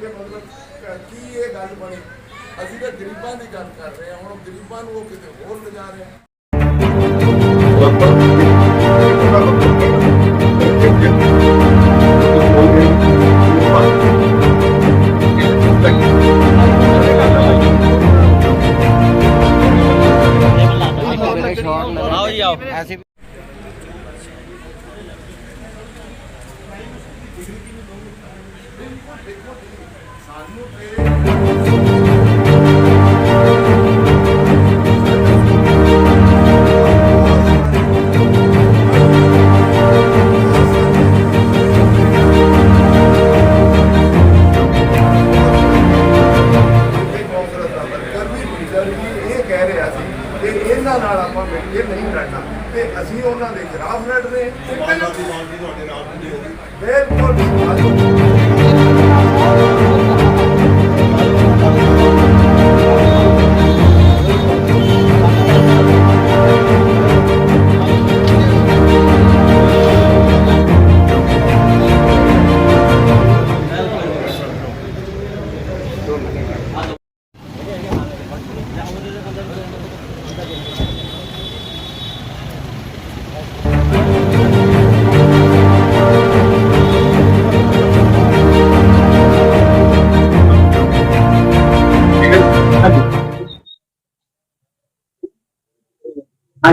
ਕਿ ਮਤਲਬ ਕੀ ਇਹ ਗੱਲ ਬਣੀ? ਅਸੀਂ ਤਾਂ ਗਰੀਬਾਂ ਦੀ ਗੱਲ ਕਰ ਰਹੇ ਹਾਂ, ਹੁਣ ਗਰੀਬਾਂ ਨੂੰ ਉਹ ਕਿਤੇ ਹੋਰ ਲਿਜਾ ਰਹੇ ਤੇ ਤੇ ਅਸੀਂ ਉਹਨਾਂ ਦੇ ਖਿਲਾਫ ਲੜ ਰਹੇ ਹਾਂ ਬਿਲਕੁਲ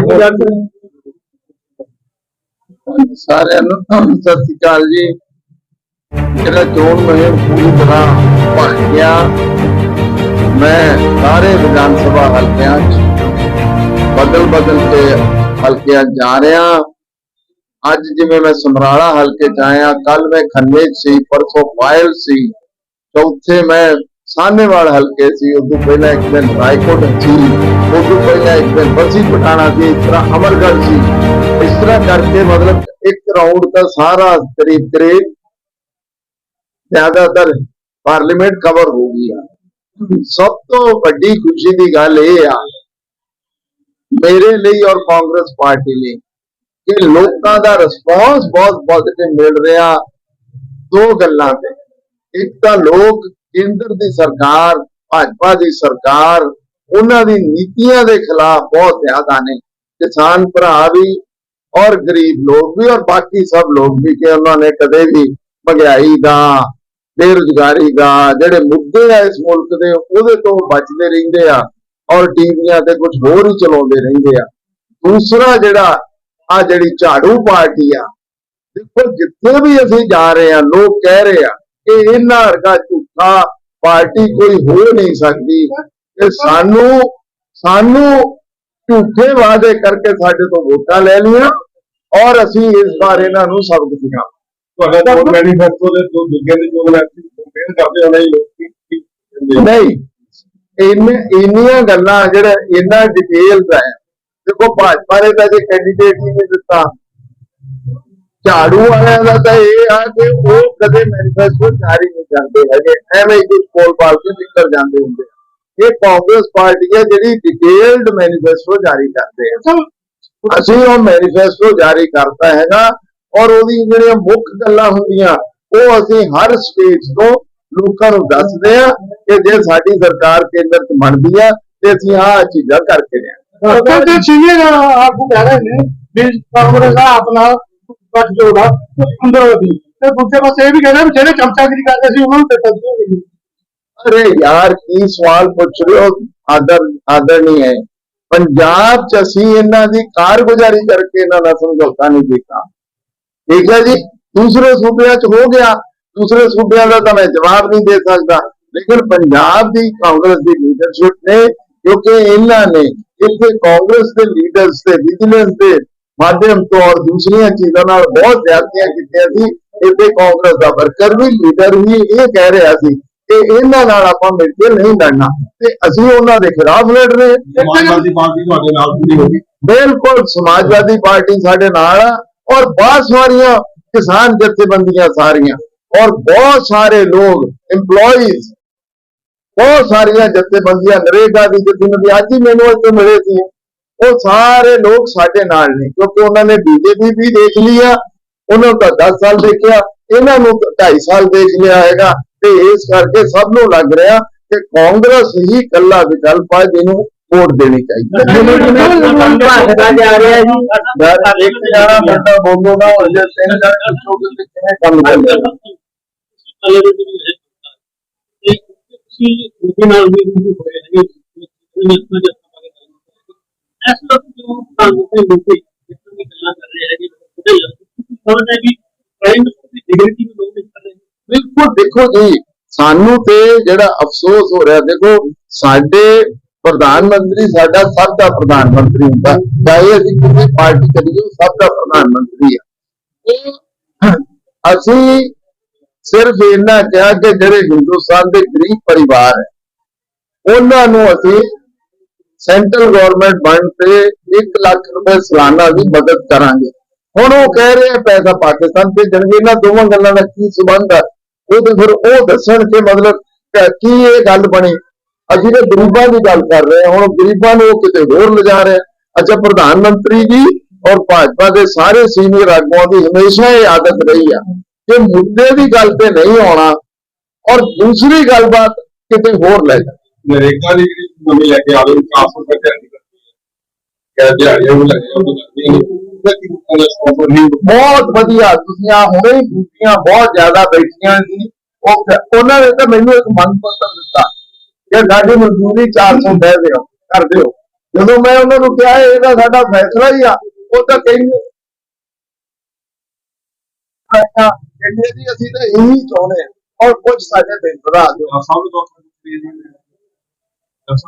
ਸਮਾਜ ਹਾਂਜੀ ਡਾਕਟਰ ਸਾਰਿਆਂ ਨੂੰ ਸਤਿ ਸ਼੍ਰੀ ਅਕਾਲ ਜੀ। ਜਿਹੜਾ ਚੋਣ ਮੁਹਿੰਮ ਪੂਰੀ ਤਰ੍ਹਾਂ ਭਰ ਗਿਆ, ਮੈਂ ਸਾਰੇ ਵਿਧਾਨ ਸਭਾ ਹਲਕਿਆਂ 'ਚ ਬਦਲ ਬਦਲ ਕੇ ਹਲਕਿਆਂ ਜਾ ਰਿਹਾ। ਅੱਜ ਜਿਵੇਂ ਮੈਂ ਸਮਰਾਲਾ ਹਲਕੇ 'ਚ ਆਇਆ ਕੱਲ ਮੈਂ ਖੰਨੇ ਸੀ, ਪਰਸੋਂ ਪਾਇਲ ਸੀ, ਚੌਥੇ ਮੈਂ ਸਾਹਨੇਵਾਲ ਹਲਕੇ ਸੀ, ਉਦੋਂ ਪਹਿਲਾਂ ਇੱਕ ਦਿਨ ਰਾਏਕੋਟ ਸੀ, ਉਦੋਂ ਪਹਿਲਾਂ ਇੱਕ ਦਿਨ ਬਸੀ ਪਟਾਣਾ ਸੀ, ਇਸ ਤਰ੍ਹਾਂ ਅਮਰਗੜ੍ਹ ਸੀ। ਇਸ ਤਰ੍ਹਾਂ ਕਰਕੇ ਮਤਲਬ ਇੱਕ ਰਾਉਂਡ ਦਾ ਸਾਰਾ ਕਰੀਬ ਕਰੀਬ ਜ਼ਿਆਦਾਤਰ ਪਾਰਲੀਮੈਂਟ ਕਵਰ ਹੋ ਗਿਆ ਸਭ ਤੋਂ ਵੱਡੀ ਖੁਸ਼ੀ ਦੀ ਗੱਲ ਇਹ ਆ, ਮੇਰੇ ਲਈ ਔਰ ਕਾਂਗਰਸ ਪਾਰਟੀ ਲਈ, ਕਿ ਲੋਕਾਂ ਦਾ ਰਿਸਪੌਂਸ ਬਹੁਤ ਪੋਜ਼ਿਟਿਵ ਮਿਲ ਰਿਹਾ ਦੋ ਗੱਲਾਂ ਤੇ। ਇੱਕ ਤਾਂ ਲੋਕ ਕੇਂਦਰ ਦੀ ਸਰਕਾਰ, ਭਾਜਪਾ ਦੀ ਸਰਕਾਰ, ਉਹਨਾਂ ਦੀ ਨੀਤੀਆਂ ਦੇ ਖਿਲਾਫ ਬਹੁਤ ਜ਼ਿਆਦਾ ਨੇ। ਕਿਸਾਨ ਭਰਾ ਵੀ ਔਰ ਗਰੀਬ ਲੋਕ ਵੀ ਔਰ ਬਾਕੀ ਸਭ ਲੋਕ ਵੀ ਕਿ ਉਹਨਾਂ ਨੇ ਕਦੇ ਵੀ ਮਹਿੰਗਾਈ ਦਾ, ਬੇਰੁਜ਼ਗਾਰੀ ਦਾ, ਜਿਹੜੇ ਮੁੱਦੇ ਆ ਇਸ ਮੁਲਕ ਦੇ, ਉਹਦੇ ਤੋਂ ਬਚਦੇ ਰਹਿੰਦੇ ਆ ਔਰ ਟੀਵੀਆਂ ਤੇ ਕੁਝ ਹੋਰ ਹੀ ਚਲਾਉਂਦੇ ਰਹਿੰਦੇ ਆ। ਦੂਸਰਾ ਜਿਹੜਾ ਆ ਜਿਹੜੀ ਝਾੜੂ ਪਾਰਟੀ ਆ, ਦੇਖੋ ਜਿੱਥੇ ਵੀ ਅਸੀਂ ਜਾ ਰਹੇ ਆ, ਲੋਕ ਕਹਿ ਰਹੇ ਆ ਕਿ ਇਹਨਾਂ ਵਰਗਾ ਝੂਠਾ ਪਾਰਟੀ ਕੋਈ ਹੋ ਨਹੀਂ ਸਕਦੀ। ਤੇ ਸਾਨੂੰ ਸਾਨੂੰ ਝੂਠੇ ਵਾਅਦੇ ਕਰਕੇ ਸਾਡੇ ਤੋਂ ਵੋਟਾਂ ਲੈ ਲਈਆਂ ਔਰ ਅਸੀਂ ਇਸ ਵਾਰ ਇਹਨਾਂ ਨੂੰ ਸਬਕ ਸਿਖਾਵਾਂਗੇ ਤੁਹਾਡਾ ਕੋਲ ਮੈਨੀਫੈਸਟੋ ਦੇ ਦੋ ਦੂਜੇ ਦੇ ਜੋ ਕੰਪੇਅਰ ਕਰਦੇ ਹੋਣੇ ਲੋਕ ਕੀ ਕੀ? ਨਹੀਂ ਇੰਨੇ ਇੰਨੀਆਂ ਗੱਲਾਂ ਜਿਹੜਾ ਇੰਨਾ ਡਿਟੇਲ ਦਾ ਹੈ। ਦੇਖੋ ਭਾਜਪਾ ਨੇ ਤਾਂ ਜੇ ਕੈਂਡੀਡੇਟ ਹੀ ਨਹੀਂ ਦਿੱਤਾ। ਝਾੜੂ ਵਾਲਿਆਂ ਦਾ ਤਾਂ ਇਹ ਆ ਕਿ ਉਹ ਕਦੇ ਮੈਨੀਫੈਸਟੋ ਜਾਰੀ ਨਹੀਂ ਕਰਦੇ ਹੈਗੇ। ਐਵੇਂ ਹੀ ਕੁਝ ਕੋਲ ਪਾਲ ਕੇ ਨਿਕਲ ਜਾਂਦੇ ਹੁੰਦੇ। ਇਹ ਕਾਂਗਰਸ ਪਾਰਟੀ ਹੈ ਜਿਹੜੀ ਡਿਟੇਲਡ ਮੈਨੀਫੈਸਟੋ ਜਾਰੀ ਕਰਦੇ ਆ। ਅਸੀਂ ਉਹ ਮੈਨੀਫੈਸਟੋ ਜਾਰੀ ਕਰਤਾ ਹੈਗਾ ਔਰ ਉਹਦੀ ਜਿਹੜੀਆਂ ਮੁੱਖ ਗੱਲਾਂ ਹੁੰਦੀਆਂ ਉਹ ਅਸੀਂ ਹਰ ਸਟੇਜ ਤੋਂ ਲੋਕਾਂ ਨੂੰ ਦੱਸਦੇ ਆ ਕਿ ਜੇ ਸਾਡੀ ਸਰਕਾਰ ਕੇਂਦਰ 'ਚ ਬਣਦੀ ਆ ਤੇ ਅਸੀਂ ਆਹ ਚੀਜ਼ਾਂ ਕਰਕੇ ਰਿਹਾ ਡਾਕਟਰ ਦੇ ਸੀਨੀਅਰ ਆਗੂ ਕਹਿ ਰਹੇ ਨੇ ਵੀ ਕਾਂਗਰਸ ਆਪਣਾ ਗੱਠ ਜੋੜਾ ਅੰਦਰ ਦੀ। ਤੇ ਦੂਜੇ ਪਾਸੇ ਇਹ ਵੀ ਕਹਿੰਦੇ ਵੀ ਜਿਹੜੇ ਚਮਚਾਗਿਰੀ ਕਰਦੇ ਸੀ, ਉਹਨਾਂ ਨੂੰ ਟਿਕਟ ਦਿਓਗੇ ਅਰੇ ਯਾਰ, ਕੀ ਸਵਾਲ ਪੁੱਛ ਰਹੇ ਹੋ? ਆਦਰ ਆਦਰ ਨਹੀਂ ਹੈ। ਪੰਜਾਬ 'ਚ ਅਸੀਂ ਇਹਨਾਂ ਦੀ ਕਾਰਗੁਜ਼ਾਰੀ ਕਰਕੇ ਇਹਨਾਂ ਦਾ ਸਮਝੌਤਾ ਨਹੀਂ ਕੀਤਾ। ਠੀਕ ਹੈ ਜੀ? ਦੂਸਰੇ ਸੂਬਿਆਂ 'ਚ ਹੋ ਗਿਆ। ਦੂਸਰੇ ਸੂਬਿਆਂ ਦਾ ਤਾਂ ਮੈਂ ਜਵਾਬ ਨਹੀਂ ਦੇ ਸਕਦਾ। ਲੇਕਿਨ ਪੰਜਾਬ ਦੀ ਕਾਂਗਰਸ ਦੀ ਲੀਡਰਸ਼ਿਪ ਨੇ, ਕਿਉਂਕਿ ਇਹਨਾਂ ਨੇ ਇੱਥੇ ਕਾਂਗਰਸ ਦੇ ਲੀਡਰਸ ਤੇ, ਵਿਜੀਲੈਂਸ ਦੇ ਮਾਧਿਅਮ ਤੋਂ ਔਰ ਦੂਸਰੀਆਂ ਚੀਜ਼ਾਂ ਨਾਲ ਬਹੁਤ ਜ਼ਿਆਦਤੀਆਂ ਕੀਤੀਆਂ ਸੀ। ਇੱਥੇ ਕਾਂਗਰਸ ਦਾ ਵਰਕਰ ਵੀ ਲੀਡਰ ਵੀ ਇਹ ਕਹਿ ਰਿਹਾ ਸੀ ਕਿ ਇਹਨਾਂ ਨਾਲ ਆਪਾਂ ਮਿਲ ਕੇ ਨਹੀਂ ਲੜਨਾ। ਤੇ ਅਸੀਂ ਉਹਨਾਂ ਦੇ ਖਿਲਾਫ ਲੜ ਰਹੇ। ਹਾਂ ਸਮਾਜਵਾਦੀ ਪਾਰਟੀ ਤੁਹਾਡੇ ਨਾਲ ਪੂਰੀ ਹੋਗੀ ਬਿਲਕੁਲ ਸਮਾਜਵਾਦੀ ਪਾਰਟੀ ਸਾਡੇ ਨਾਲ ਆ ਔਰ ਬਹੁਤ ਸਾਰੀਆਂ ਕਿਸਾਨ ਜਥੇਬੰਦੀਆਂ ਸਾਰੀਆਂ। ਔਰ ਬਹੁਤ ਸਾਰੇ ਲੋਕ EMPLOYEES ਬਹੁਤ ਸਾਰੀਆਂ ਜਥੇਬੰਦੀਆਂ ਨਰੇਗਾ ਦੀ ਜਥੇਬੰਦੀ ਅੱਜ ਹੀ ਮੈਨੂੰ ਇੱਥੇ ਮਿਲੇ ਸੀ। ਉਹ ਸਾਰੇ ਲੋਕ ਸਾਡੇ ਨਾਲ ਨੇ ਕਿਉਂਕਿ ਉਹਨਾਂ ਨੇ ਬੀਜੇਪੀ ਵੀ ਦੇਖ ਲਈ ਆ ਉਹਨਾਂ ਨੂੰ ਤਾਂ 10 ਸਾਲ ਦੇਖਿਆ ਇਹਨਾਂ ਨੂੰ ਤਾਂ 2.5 ਸਾਲ ਦੇਖ ਲਿਆ ਹੈਗਾ ਤੇ ਇਸ ਕਰਕੇ ਸਭ ਨੂੰ ਲੱਗ ਰਿਹਾ ਕਿ ਕਾਂਗਰਸ ਹੀ ਕੱਲਾ ਵਿਕਲਪ ਹੈ ਜਿਹਨੂੰ ਵੋਟ ਦੇਣੀ ਚਾਹੀਦੀ ਨਾ ਹੋ ਕਿ ਬਿਲਕੁਲ ਦੇਖੋ ਜੀ ਸਾਨੂੰ ਤੇ ਜਿਹੜਾ ਅਫਸੋਸ ਹੋ ਰਿਹਾ ਦੇਖੋ ਸਾਡੇ ਪ੍ਰਧਾਨ ਮੰਤਰੀ ਸਾਡਾ ਸਭ ਦਾ ਪ੍ਰਧਾਨ ਮੰਤਰੀ ਹੁੰਦਾ। ਚਾਹੇ ਅਸੀਂ ਕਿਸੇ ਪਾਰਟੀ ਕਰੀਏ ਸਭ ਦਾ ਪ੍ਰਧਾਨ ਮੰਤਰੀ ਹੈ ਅਸੀਂ ਸਿਰਫ ਇਹਨਾਂ ਕਿਹਾ ਕਿ ਜਿਹੜੇ ਹਿੰਦੁਸਤਾਨ ਦੇ ਗਰੀਬ ਪਰਿਵਾਰ ਹੈ ਉਹਨਾਂ ਨੂੰ ਅਸੀਂ ਸੈਂਟਰਲ ਗਵਰਨਮੈਂਟ ਬਣ ਤੇ 1 ਲੱਖ ਰੁਪਏ ਸਾਲਾਨਾ ਦੀ ਮਦਦ ਕਰਾਂਗੇ। ਹੁਣ ਉਹ ਕਹਿ ਰਹੇ ਆ ਪੈਸਾ ਪਾਕਿਸਤਾਨ ਭੇਜਣਗੇ, ਇਹਨਾਂ ਦੋਵਾਂ ਗੱਲਾਂ ਦਾ ਕੀ ਸੰਬੰਧ ਆ? ਉਹ ਤੇ ਫਿਰ ਉਹ ਦੱਸਣ ਕਿ ਮਤਲਬ ਕੀ ਇਹ ਗੱਲ ਬਣੀ? ਅਸੀਂ ਤਾਂ ਗਰੀਬਾਂ ਦੀ ਗੱਲ ਕਰ ਰਹੇ ਹਾਂ, ਹੁਣ ਗਰੀਬਾਂ ਨੂੰ ਉਹ ਕਿਤੇ ਹੋਰ ਲਿਜਾ ਰਹੇ ਅੱਛਾ, ਪ੍ਰਧਾਨ ਮੰਤਰੀ ਜੀ ਔਰ ਭਾਜਪਾ ਦੇ ਸਾਰੇ ਸੀਨੀਅਰ ਆਗੂਆਂ ਦੀ ਹਮੇਸ਼ਾ ਇਹ ਆਦਤ ਰਹੀ ਆ ਕਿ ਮੁੱਦੇ ਦੀ ਗੱਲ ਤੇ ਨਹੀਂ ਆਉਣਾ ਔਰ ਦੂਸਰੀ ਗੱਲਬਾਤ ਕਿਤੇ ਹੋਰ ਲੈ ਜਾਣਾ। ਨਰੇਗਾ ਦੀ ਜਿਹੜੀ ਨਵੀਂ ਲੈ ਕੇ ਆਵੇ ਉਹ ਟ੍ਰਾਂਸਫਰ ਕਰ ਕਰਨੀ ਕਰਦੀ ਹੈ ਕਿ ਦਿਹਾੜੀਆਂ ਵੀ ਲੱਗੀਆਂ ਉਹ ਲੱਗਦੀਆਂ ਨਹੀਂ ਉਹਦਾ ਕੀ ਉਹਨਾਂ ਸਪਾਂਸਰ ਨਹੀਂ ਬਹੁਤ ਵਧੀਆ ਤੁਸੀਂ ਆ ਹੁਣੇ ਹੀ ਬੀਬੀਆਂ ਬਹੁਤ ਜ਼ਿਆਦਾ ਬੈਠੀਆਂ ਸੀ ਉਹ ਕ- ਉਹਨਾਂ ਨੇ ਤਾਂ ਮੈਨੂੰ ਇੱਕ ਮੰਗ ਪੱਤਰ ਦਿੱਤਾ ਕਿ ਸਾਡੀ ਮਜ਼ਦੂਰੀ 400 ਦੇ ਦਿਓ ਕਰ ਦਿਓ ਜਦੋਂ ਮੈਂ ਉਹਨਾਂ ਨੂੰ ਕਿਹਾ ਇਹ ਤਾਂ ਸਾਡਾ ਫੈਸਲਾ ਹੀ ਆ ਉਹ ਤਾਂ ਕਹਿੰਦੇ ਕਹਿੰਦੇ ਜੀ ਅਸੀਂ ਤਾਂ ਇਹੀ ਚਾਹੁੰਦੇ ਹਾਂ ਔਰ ਕੁਝ ਸਾਡੇ ਦਿਨ ਵਧਾ ਦਿਓ ਸਭ ਤੋਂ doesn't